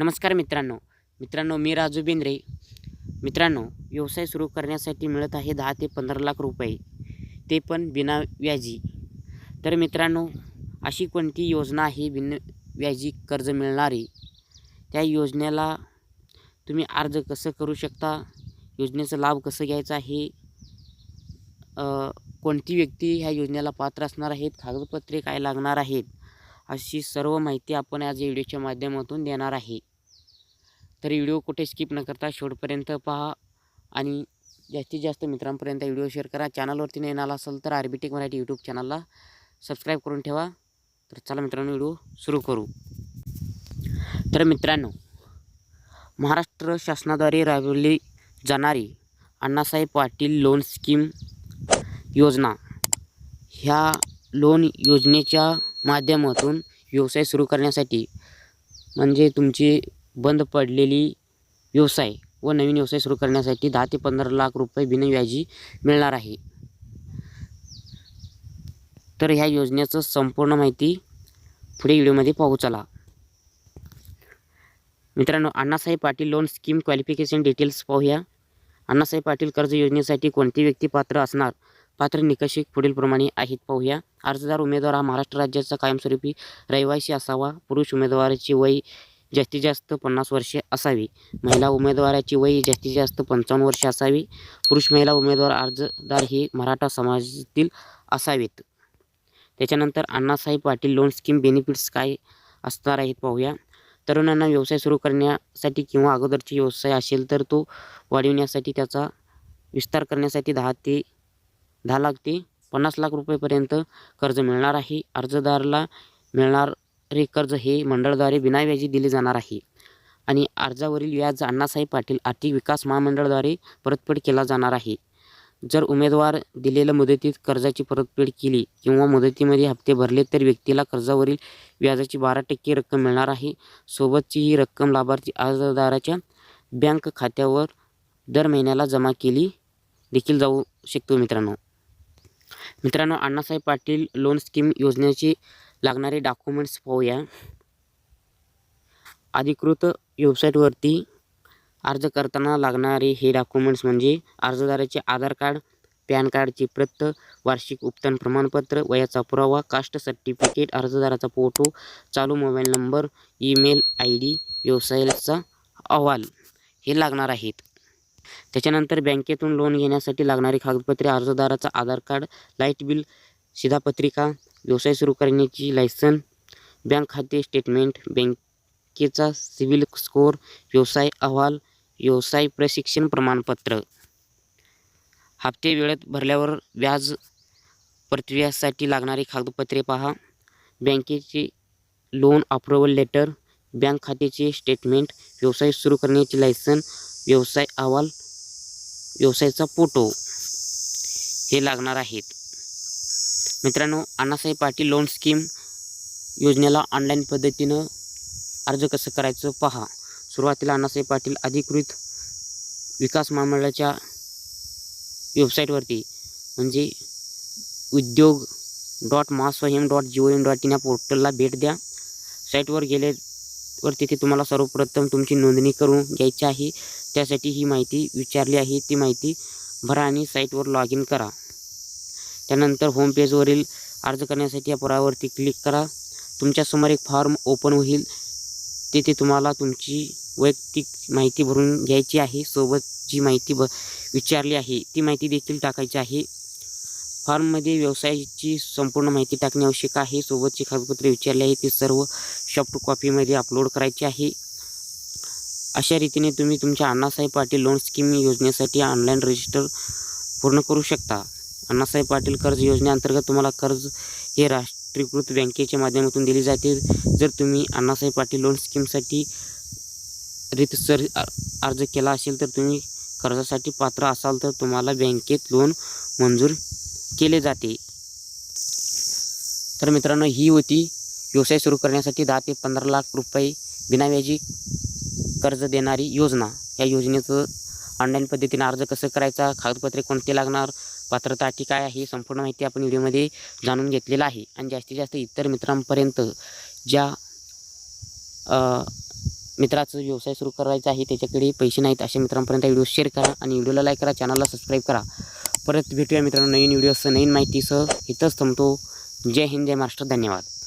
नमस्कार मित्रांनो. मित्रांनो मी राजू बेंद्रे. मित्रांनो व्यवसाय सुरू करण्यासाठी मिळत आहे दहा ते पंधरा लाख रुपये. ते पण बिना व्याजी. तर मित्रांनो अशी कोणती योजना आहे बिन व्याजी कर्ज मिळणारी? त्या योजनेला तुम्ही अर्ज कसं करू शकता? योजनेचा लाभ कसं घ्यायचा आहे? कोणती व्यक्ती ह्या योजनेला पात्र असणार आहेत? कागदपत्रे काय लागणार आहेत? अशी सर्व माहिती आपण आज व्हिडिओच्या माध्यमातून देणार आहे. तर व्हिडिओ कुठे स्किप न करता शेवटपर्यंत पहा आणि जास्तीत जास्त मित्रांपर्यंत व्हिडिओ शेअर करा. चॅनलवरती नाही आला असेल तर आरबीटेक मराठी यूट्यूब चॅनलला सबस्क्राईब करून ठेवा. तर चला मित्रांनो व्हिडिओ सुरू करू. तर मित्रांनो महाराष्ट्र शासनाद्वारे राबवली जाणारी अण्णासाहेब पाटील लोन स्कीम योजना ह्या लोन योजनेच्या माध्यमातून व्यवसाय सुरू करण्यासाठी म्हणजे तुमची बंद पडलेली व्यवसाय व नवीन व्यवसाय सुरू करण्यासाठी दहा ते पंधरा लाख रुपये बिनव्याजी मिळणार आहे. तर ह्या योजनेचं संपूर्ण माहिती पुढे व्हिडिओमध्ये पाहू चला. मित्रांनो Annasaheb Patil loan scheme qualification details पाहूया. अण्णासाहेब पाटील कर्ज योजनेसाठी कोणती व्यक्ती पात्र असणार? पात्र निकष पुढीलप्रमाणे आहेत. पाहूया. अर्जदार उमेदवार हा महाराष्ट्र राज्याचा कायमस्वरूपी रहिवासी असावा. पुरुष उमेदवाराची वय जास्तीत जास्त पन्नास वर्षे असावी. महिला उमेदवाराची वय जास्तीत जास्त पंचावन्न वर्षे असावी. पुरुष महिला उमेदवार अर्जदार हे मराठा समाजातील असावेत. त्याच्यानंतर Annasaheb Patil loan scheme benefits काय असणार आहेत पाहूया. तरुणांना व्यवसाय सुरू करण्यासाठी किंवा अगोदरची व्यवसाय असेल तर तो वाढविण्यासाठी त्याचा विस्तार करण्यासाठी दहा ते दहा लाख ते पन्नास लाख रुपयेपर्यंत कर्ज मिळणार आहे. अर्जदाराला मिळणारे कर्ज हे मंडळाद्वारे बिनाव्याजी दिले जाणार आहे. आणि अर्जावरील व्याज अण्णासाहेब पाटील आर्थिक विकास महामंडळाद्वारे परतफेड केला जाणार आहे. जर उमेदवार दिलेल्या मुदतीत कर्जाची परतफेड केली किंवा मुदतीमध्ये हप्ते भरले तर व्यक्तीला कर्जावरील व्याजाची बारा टक्के रक्कम मिळणार आहे. सोबतची ही रक्कम लाभार्थी अर्जदाराच्या बँक खात्यावर दर महिन्याला जमा केली देखील जाऊ शकतो मित्रांनो. मित्रांनो अण्णासाहेब पाटील लोन स्कीम योजनेचे लागणारे डॉक्युमेंट्स पाहूया. अधिकृत वेबसाईटवरती अर्ज करताना लागणारे हे डॉक्युमेंट्स म्हणजे अर्जदाराचे आधार कार्ड पॅन कार्डची प्रत वार्षिक उत्पन्न प्रमाणपत्र वयाचा पुरावा कास्ट सर्टिफिकेट अर्जदाराचा फोटो चालू mobile number email I D व्यवसायाचा अहवाल हे लागणार आहेत. त्याच्यानंतर बँकेतून लोन घेण्यासाठी लागणारी कागदपत्रे अर्जदाराचा आधार कार्ड लाइट बिल शिधापत्रिका व्यवसाय सुरू करण्याची लायसन बँक खाते स्टेटमेंट बँकेचा सिबिल स्कोअर व्यवसाय अहवाल व्यवसाय प्रशिक्षण प्रमाणपत्र. हप्ते वेळेत भरल्यावर व्याज प्रक्रियासाठी लागणारी कागदपत्रे पहा. बँकेचे लोन अप्रुव्हल लेटर बँक खात्याचे स्टेटमेंट व्यवसाय सुरू करण्याची लायसन व्यवसाय अहवाल व्यवसायाचा फोटो हे लागणार आहेत. मित्रांनो अण्णासाहेब पाटील लोन स्कीम योजनेला ऑनलाईन पद्धतीनं अर्ज कसं करायचं पहा. सुरुवातीला अण्णासाहेब पाटील अधिकृत विकास महामंडळाच्या वेबसाईटवरती म्हणजे Udyog dot Mahaswayam dot G O M dot in या पोर्टलला भेट द्या. साईटवर गेले गेल्यावर तिथे तुम्हाला सर्वप्रथम तुमची नोंदणी करून घ्यायची आहे. त्यासाठी ही माहिती विचारली आहे. ती माहिती भरा आणि साईटवर लॉग इन करा. त्यानंतर होम पेजवरील अर्ज करण्यासाठी या पुरावरती क्लिक करा. तुमच्यासमोर एक फॉर्म ओपन होईल. तिथे तुम्हाला तुमची वैयक्तिक माहिती भरून घ्यायची आहे. सोबत जी माहिती ब विचारली आहे ती माहिती देखील टाकायची आहे. फॉर्ममध्ये व्यवसायाची संपूर्ण माहिती टाकणे आवश्यक आहे. सोबतची कागदपत्रे विचारली आहे ती सर्व सॉफ्ट कॉपीमध्ये अपलोड करायची आहे. अशा रीतीने तुम्ही तुमच्या अण्णासाहेब पाटील लोन स्कीम योजनेसाठी ऑनलाईन रजिस्टर पूर्ण करू शकता. अण्णासाहेब पाटील कर्ज योजनेअंतर्गत तुम्हाला कर्ज हे राष्ट्रीयकृत बँकेच्या माध्यमातून दिले जाते. जर तुम्ही अण्णासाहेब पाटील लोन स्कीमसाठी रीतसर अर्ज केला असेल तर तुम्ही कर्जासाठी पात्र असाल तर तुम्हाला बँकेत लोन मंजूर केले जाते. तर मित्रांनो ही होती व्यवसाय सुरू करण्यासाठी दहा ते पंधरा लाख रुपये बिनाव्याजी कर्ज देणारी योजना. या योजनेचं ऑनलाईन पद्धतीने अर्ज कसं करायचा कागदपत्रे कोणते लागणार पात्रता अटी काय आहे संपूर्ण माहिती आपण व्हिडिओमध्ये जाणून घेतलेलं आहे. आणि जास्तीत जास्त इतर मित्रांपर्यंत ज्या मित्राचं व्यवसाय सुरू करायचा आहे त्याच्याकडे पैसे नाहीत अशा मित्रांपर्यंत व्हिडिओ शेअर करा आणि व्हिडिओला लाईक करा चॅनलला सबस्क्राईब करा. परत भेटूया मित्रांनो नवीन व्हिडिओसह नवीन माहितीसह इथंच थांबतो. जय हिंद जय महाराष्ट्र. धन्यवाद.